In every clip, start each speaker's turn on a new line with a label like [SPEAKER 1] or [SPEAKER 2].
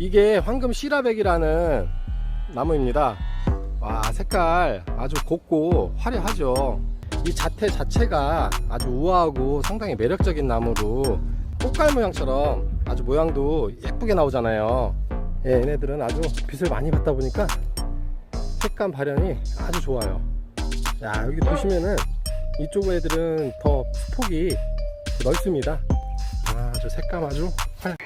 [SPEAKER 1] 이게 황금 시라백이라는 나무입니다. 와, 색깔 아주 곱고 화려하죠. 이 자태 자체가 아주 우아하고 상당히 매력적인 나무로 꽃갈 모양처럼 아주 모양도 예쁘게 나오잖아요. 예, 얘네들은 아주 빛을 많이 받다 보니까 색감 발현이 아주 좋아요. 야, 여기 보시면은 이쪽 애들은 더 폭이 넓습니다. 아주 색감 아주 활.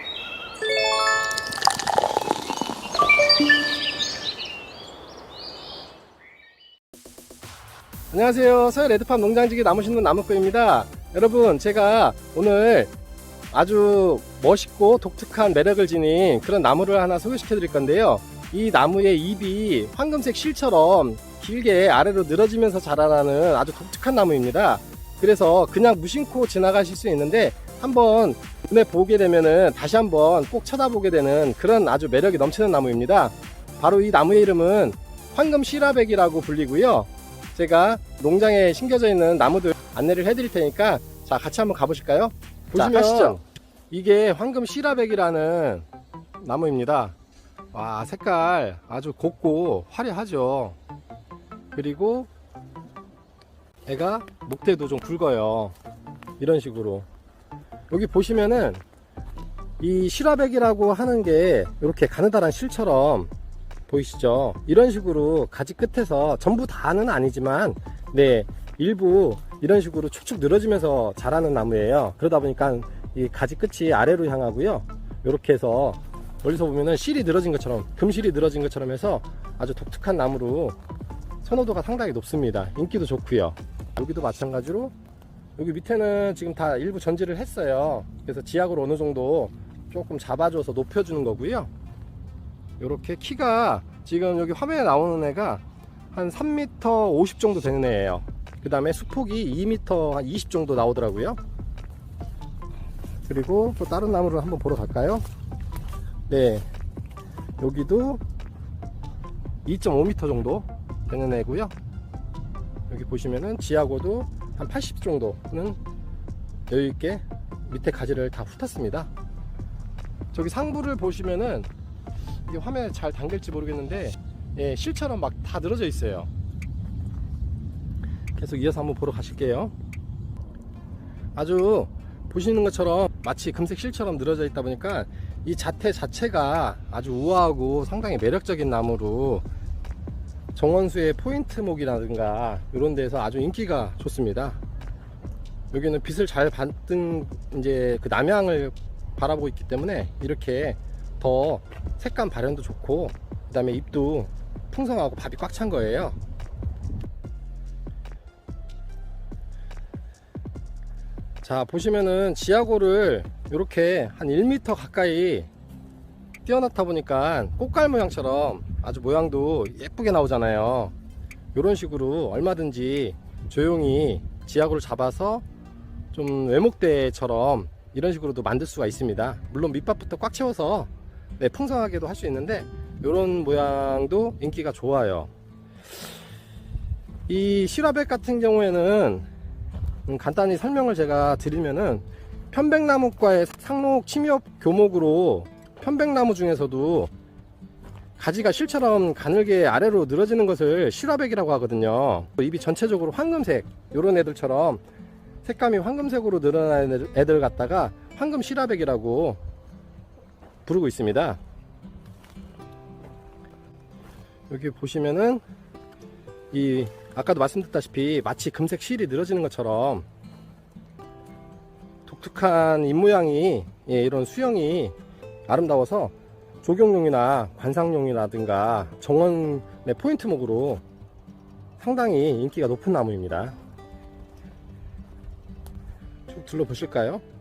[SPEAKER 1] 안녕하세요. 서해 레드팜 농장지기 나무 심는 나무꾼입니다. 여러분, 제가 오늘 아주 멋있고 독특한 매력을 지닌 그런 나무를 하나 소개시켜 드릴 건데요. 이 나무의 잎이 황금색 실처럼 길게 아래로 늘어지면서 자라나는 아주 독특한 나무입니다. 그래서 그냥 무심코 지나가실 수 있는데 한번 눈에 보게 되면은 다시 한번 꼭 쳐다보게 되는 그런 아주 매력이 넘치는 나무입니다. 바로 이 나무의 이름은 황금 시라백이라고 불리고요. 제가 농장에 심겨져 있는 나무들 안내를 해드릴 테니까 자 같이 한번 가보실까요?
[SPEAKER 2] 자,
[SPEAKER 1] 보시면
[SPEAKER 2] 가시죠.
[SPEAKER 1] 이게 황금 시라백이라는 나무입니다. 와 색깔 아주 곱고 화려하죠. 그리고 애가 목대도 좀 굵어요. 이런 식으로 여기 보시면은 이 시라백이라고 하는 게 이렇게 가느다란 실처럼 보이시죠? 이런 식으로 가지 끝에서 전부 다는 아니지만 네 일부 이런 식으로 축축 늘어지면서 자라는 나무예요. 그러다 보니까 이 가지 끝이 아래로 향하고요. 이렇게 해서 멀리서 보면은 실이 늘어진 것처럼 금실이 늘어진 것처럼 해서 아주 독특한 나무로 선호도가 상당히 높습니다. 인기도 좋고요. 여기도 마찬가지로 여기 밑에는 지금 다 일부 전지를 했어요. 그래서 지약으로 어느 정도 조금 잡아줘서 높여주는 거고요. 이렇게 키가 지금 여기 화면에 나오는 애가 한 3m 50 정도 되는 애예요. 그 다음에 수폭이 2m 한 20 정도 나오더라고요. 그리고 또 다른 나무를 한번 보러 갈까요? 네. 여기도 2.5m 정도 되는 애고요. 여기 보시면은 지하고도 한 80 정도는 여유있게 밑에 가지를 다 훑었습니다. 저기 상부를 보시면은 이게 화면에 잘 담길지 모르겠는데 예, 실처럼 막 다 늘어져 있어요. 계속 이어서 한번 보러 가실게요. 아주 보시는 것처럼 마치 금색 실처럼 늘어져 있다 보니까 이 자태 자체가 아주 우아하고 상당히 매력적인 나무로 정원수의 포인트목이라든가 이런 데서 아주 인기가 좋습니다. 여기는 빛을 잘 받는 이제 그 남향을 바라보고 있기 때문에 이렇게 더 색감 발현도 좋고 그 다음에 잎도 풍성하고 밥이 꽉 찬 거예요. 자 보시면은 지하고를 이렇게 한 1m 가까이 띄워놨다 보니까 꽃갈 모양처럼 아주 모양도 예쁘게 나오잖아요 이런 식으로 얼마든지 조용히 지하고를 잡아서 좀 외목대처럼 이런 식으로도 만들 수가 있습니다 물론 밑밥부터 꽉 채워서 네, 풍성하게도 할 수 있는데 이런 모양도 인기가 좋아요 이 실화백 같은 경우에는 음, 간단히 설명을 제가 드리면은 편백나무과의 상록 침엽 교목으로 편백나무 중에서도 가지가 실처럼 가늘게 아래로 늘어지는 것을 실화백이라고 하거든요. 잎이 전체적으로 황금색 이런 애들처럼 색감이 황금색으로 애들, 애들 갖다가 황금 실화백이라고 부르고 있습니다. 여기 보시면은 이 아까도 말씀드렸다시피 마치 금색 실이 늘어지는 것처럼 독특한 입모양이 예, 이런 수영이 아름다워서 조경용이나 관상용이라든가 정원의 포인트목으로 상당히 인기가 높은 나무입니다. 쭉 둘러보실까요?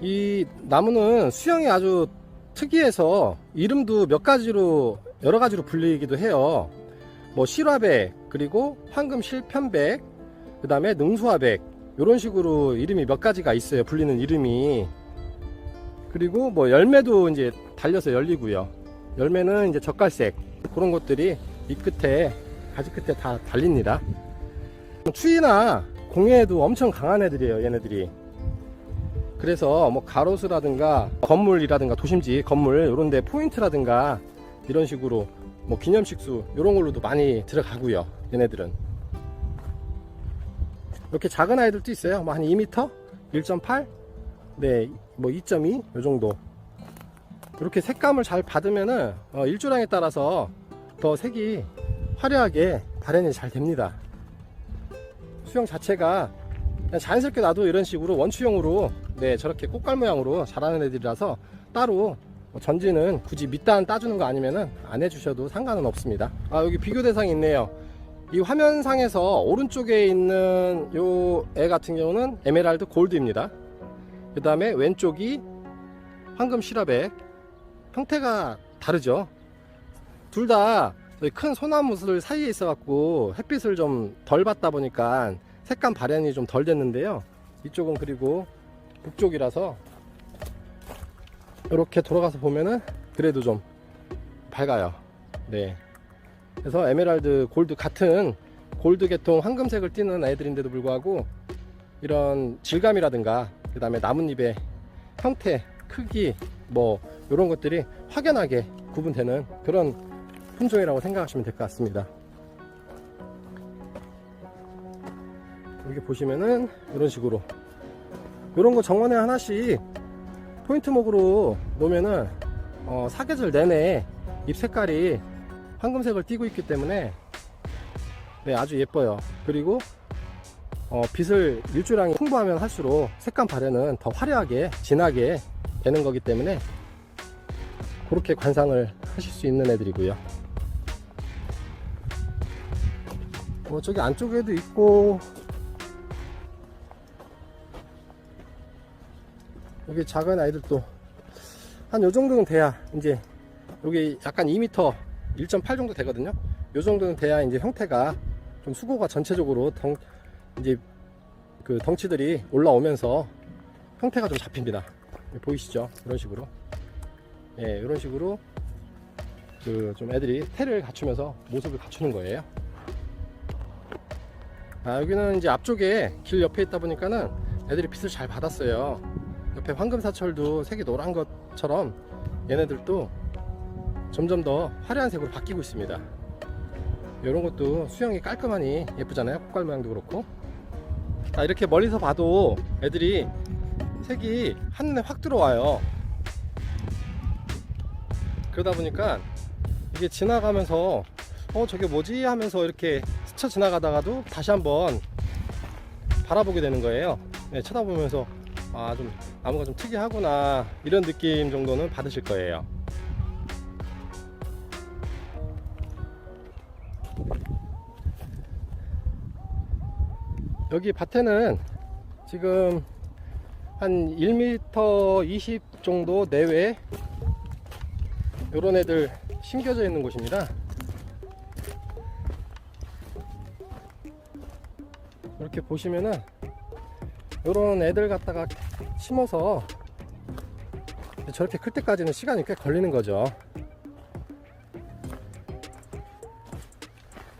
[SPEAKER 1] 이 나무는 수영이 아주 특이해서 이름도 몇 가지로 여러 가지로 불리기도 해요. 뭐 실화백 그리고 황금 실편백 그 다음에 능수화백 이런 식으로 이름이 몇 가지가 있어요. 불리는 이름이 그리고 뭐 열매도 이제 달려서 열리고요. 열매는 이제 젓갈색 그런 것들이 이 끝에 가지 끝에 다 달립니다. 추위나 공해에도 엄청 강한 애들이에요. 얘네들이 그래서 뭐 가로수라든가 건물이라든가 도심지 건물 이런 데 포인트라든가 이런 식으로 뭐 기념식수 이런 걸로도 많이 들어가고요 얘네들은. 이렇게 작은 아이들도 있어요. 뭐 한 2m 1.8 네, 뭐 2.2 요 정도. 이렇게 색감을 잘 받으면은 어, 일조량에 따라서 더 색이 화려하게 발현이 잘 됩니다. 수영 자체가 자연스럽게 놔도 이런 식으로 원추형으로 네 저렇게 꽃갈 모양으로 자라는 애들이라서 따로 뭐 전지는 굳이 밑단 따주는 거 아니면은 안 해주셔도 상관은 없습니다. 아 여기 비교 대상이 있네요. 이 화면상에서 오른쪽에 있는 요 애 같은 경우는 에메랄드 골드입니다. 그 다음에 왼쪽이 황금 시라백. 형태가 다르죠? 둘 다 큰 소나무들 사이에 있어 갖고 햇빛을 좀 덜 받다 보니까 색감 발현이 좀 덜 됐는데요. 이쪽은 그리고 북쪽이라서 이렇게 돌아가서 보면은 그래도 좀 밝아요. 네. 그래서 에메랄드 골드 같은 골드 계통 황금색을 띠는 애들인데도 불구하고 이런 질감이라든가 그 다음에 나뭇잎의 형태 크기 뭐 이런 것들이 확연하게 구분되는 그런 품종이라고 생각하시면 될 것 같습니다. 여기 보시면은 이런 식으로 이런 거 정원에 하나씩 포인트목으로 놓으면은 어, 사계절 내내 잎 색깔이 황금색을 띠고 있기 때문에 네 아주 예뻐요. 그리고 어, 빛을 일주량이 풍부하면 할수록 색감 발현은 더 화려하게 진하게 되는 거기 때문에 그렇게 관상을 하실 수 있는 애들이고요. 뭐 저기 안쪽에도 있고 여기 작은 아이들도 한 요 정도는 돼야 이제 여기 약간 2m 1.8 정도 되거든요. 요 정도는 돼야 이제 형태가 좀 수고가 전체적으로 덩 이제 그 덩치들이 올라오면서 형태가 좀 잡힙니다. 보이시죠? 이런 식으로. 예 이런 식으로 그 좀 애들이 태를 갖추면서 모습을 갖추는 거예요. 아 여기는 이제 앞쪽에 길 옆에 있다 보니까는 애들이 빛을 잘 받았어요 옆에 황금사철도 색이 노란 것처럼 얘네들도 점점 더 화려한 색으로 바뀌고 있습니다. 이런 것도 수영이 깔끔하니 예쁘잖아요. 꽃갈 모양도 그렇고. 자 이렇게 멀리서 봐도 애들이 색이 한눈에 확 들어와요. 그러다 보니까 이게 지나가면서 어 저게 뭐지? 하면서 이렇게 스쳐 지나가다가도 다시 한번 바라보게 되는 거예요. 네, 쳐다보면서 아 좀 나무가 좀 특이하구나 이런 느낌 정도는 받으실 거예요. 여기 밭에는 지금 한 1m 20 정도 내외 요런 애들 심겨져 있는 곳입니다. 이렇게 보시면은 요런 애들 갖다가 심어서 저렇게 클 때까지는 시간이 꽤 걸리는 거죠.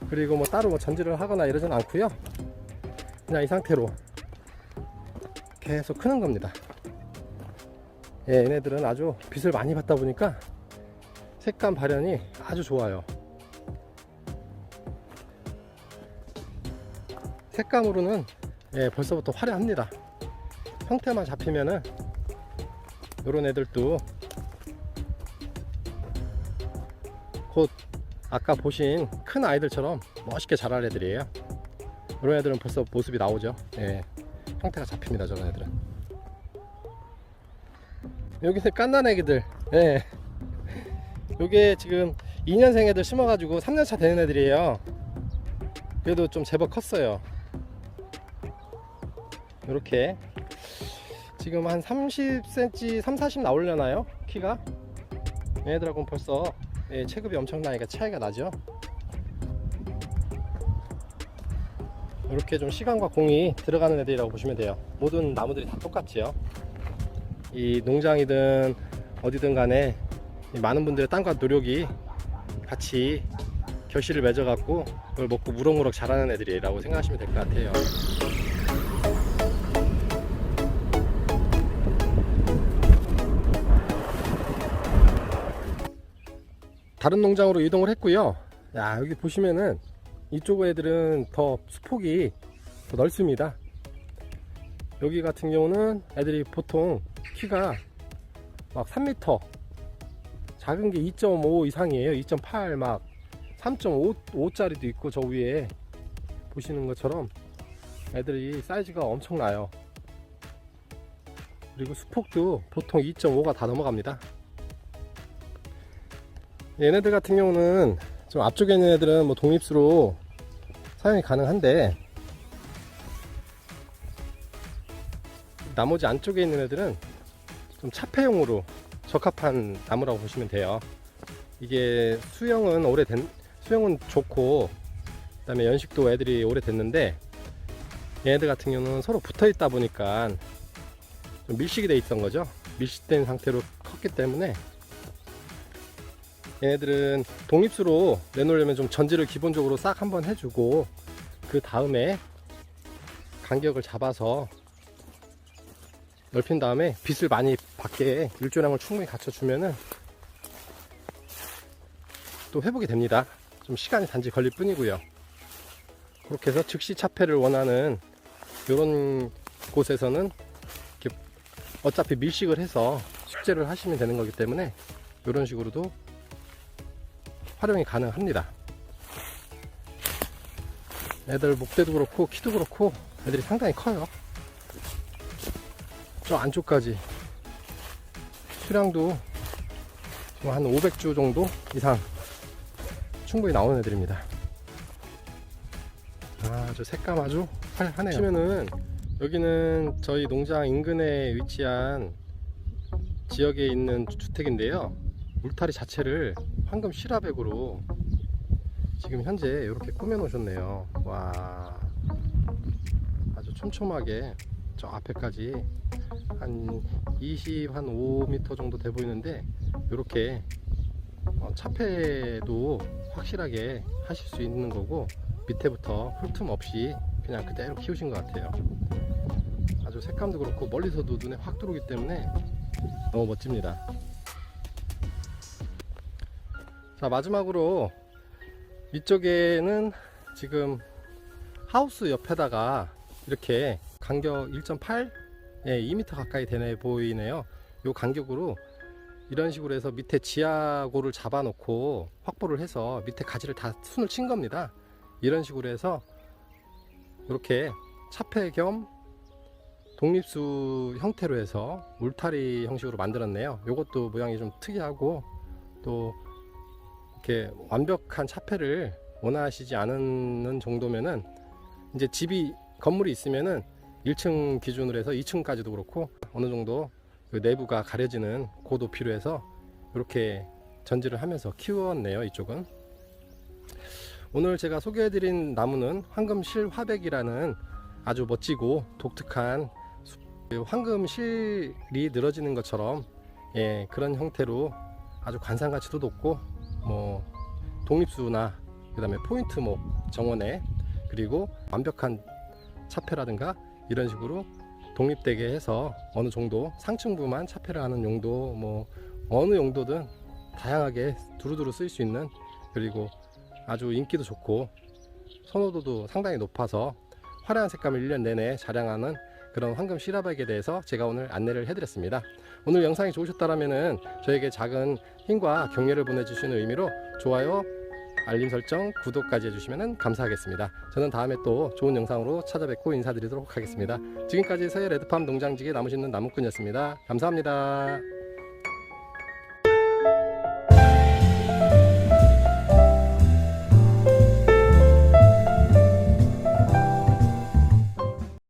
[SPEAKER 1] 그리고 뭐 따로 뭐 전지를 하거나 이러진 않고요. 그냥 이 상태로 계속 크는 겁니다. 예, 얘네들은 아주 빛을 많이 받다 보니까 색감 발현이 아주 좋아요. 색감으로는 예, 벌써부터 화려합니다 형태만 잡히면은 요런 애들도 곧 아까 보신 큰 아이들처럼 멋있게 자랄 애들이에요. 이런 애들은 벌써 모습이 나오죠. 예, 형태가 잡힙니다 저런 애들은. 여기는 깐난 애기들. 예. 요게 지금 2년생 애들 심어가지고 3년차 되는 애들이에요. 그래도 좀 제법 컸어요. 이렇게 지금 한 30cm 3, 40 나오려나요? 키가? 얘네들하고는 벌써 예, 체급이 엄청나니까 차이가 나죠? 이렇게 좀 시간과 공이 들어가는 애들이라고 보시면 돼요. 모든 나무들이 다 똑같지요. 이 농장이든 어디든 간에 이 많은 분들의 땀과 노력이 같이 결실을 맺어 갖고 그걸 먹고 무럭무럭 자라는 애들이라고 생각하시면 될 것 같아요 다른 농장으로 이동을 했고요. 야 여기 보시면은 이쪽 애들은 더 수폭이 더 넓습니다. 여기 같은 경우는 애들이 보통 키가 막 3m 작은 게 2.5 이상이에요. 2.8 막 3.5짜리도 있고 저 위에 보시는 것처럼 애들이 사이즈가 엄청나요. 그리고 수폭도 보통 2.5가 다 넘어갑니다. 얘네들 같은 경우는 좀 앞쪽에 있는 애들은 뭐 독립수로 사용이 가능한데 나머지 안쪽에 있는 애들은 좀 차폐용으로 적합한 나무라고 보시면 돼요. 이게 수영은 오래된 수영은 좋고 그다음에 연식도 애들이 오래됐는데 얘네들 같은 경우는 서로 붙어 있다 보니까 좀 밀식이 돼 있던 거죠. 밀식된 상태로 컸기 때문에 얘네들은 독립수로 내놓으려면 좀 전지를 기본적으로 싹 한번 해주고 그 다음에 간격을 잡아서 넓힌 다음에 빛을 많이 받게 일조량을 충분히 갖춰주면은 또 회복이 됩니다. 좀 시간이 단지 걸릴 뿐이고요. 그렇게 해서 즉시 차폐를 원하는 이런 곳에서는 어차피 밀식을 해서 숙제를 하시면 되는 거기 때문에 이런 식으로도 활용이 가능합니다. 애들 목대도 그렇고 키도 그렇고 애들이 상당히 커요. 저 안쪽까지 수량도 지금 한 500주 정도 이상 충분히 나오는 애들입니다. 아, 저 색감 아주 활하네요. 보시면은 여기는 저희 농장 인근에 위치한 지역에 있는 주택인데요. 울타리 자체를 황금 시라백으로 지금 현재 이렇게 꾸며 놓으셨네요. 와, 아주 촘촘하게 저 앞에까지 한 20, 한 5m 정도 돼 보이는데 이렇게 어, 차폐도 확실하게 하실 수 있는 거고 밑에부터 훑틈 없이 그냥 그대로 키우신 것 같아요. 아주 색감도 그렇고 멀리서도 눈에 확 들어오기 때문에 너무 멋집니다. 자 마지막으로 이쪽에는 지금 하우스 옆에다가 이렇게 간격 1.8 예, 2m 가까이 되네 보이네요. 요 간격으로 이런 식으로 해서 밑에 지하고를 잡아 놓고 확보를 해서 밑에 가지를 다 순을 친 겁니다. 이런 식으로 해서 이렇게 차폐 겸 독립수 형태로 해서 울타리 형식으로 만들었네요. 요것도 모양이 좀 특이하고 또 이렇게 완벽한 차폐를 원하시지 않는 정도면은 이제 집이 건물이 있으면은 1층 기준으로 해서 2층까지도 그렇고 어느 정도 그 내부가 가려지는 그 높이로 해서 이렇게 전지를 하면서 키웠네요 이쪽은. 오늘 제가 소개해드린 나무는 황금실 화백이라는 아주 멋지고 독특한 수- 그 황금실이 늘어지는 것처럼 예, 그런 형태로 아주 관상 가치도 높고 뭐 독립수나 그 다음에 포인트목 정원에 그리고 완벽한 차폐라든가 이런 식으로 독립되게 해서 어느 정도 상층부만 차폐를 하는 용도 뭐 어느 용도든 다양하게 두루두루 쓸 수 있는 그리고 아주 인기도 좋고 선호도도 상당히 높아서 화려한 색감을 1년 내내 자랑하는 그런 황금 시라박에 대해서 제가 오늘 안내를 해드렸습니다. 오늘 영상이 좋으셨다면 저에게 작은 힘과 격려를 보내주시는 의미로 좋아요, 알림 설정, 구독까지 해주시면 감사하겠습니다. 저는 다음에 또 좋은 영상으로 찾아뵙고 인사드리도록 하겠습니다. 지금까지 서해 레드팜 농장지기 나무 심는 나무꾼이었습니다. 감사합니다.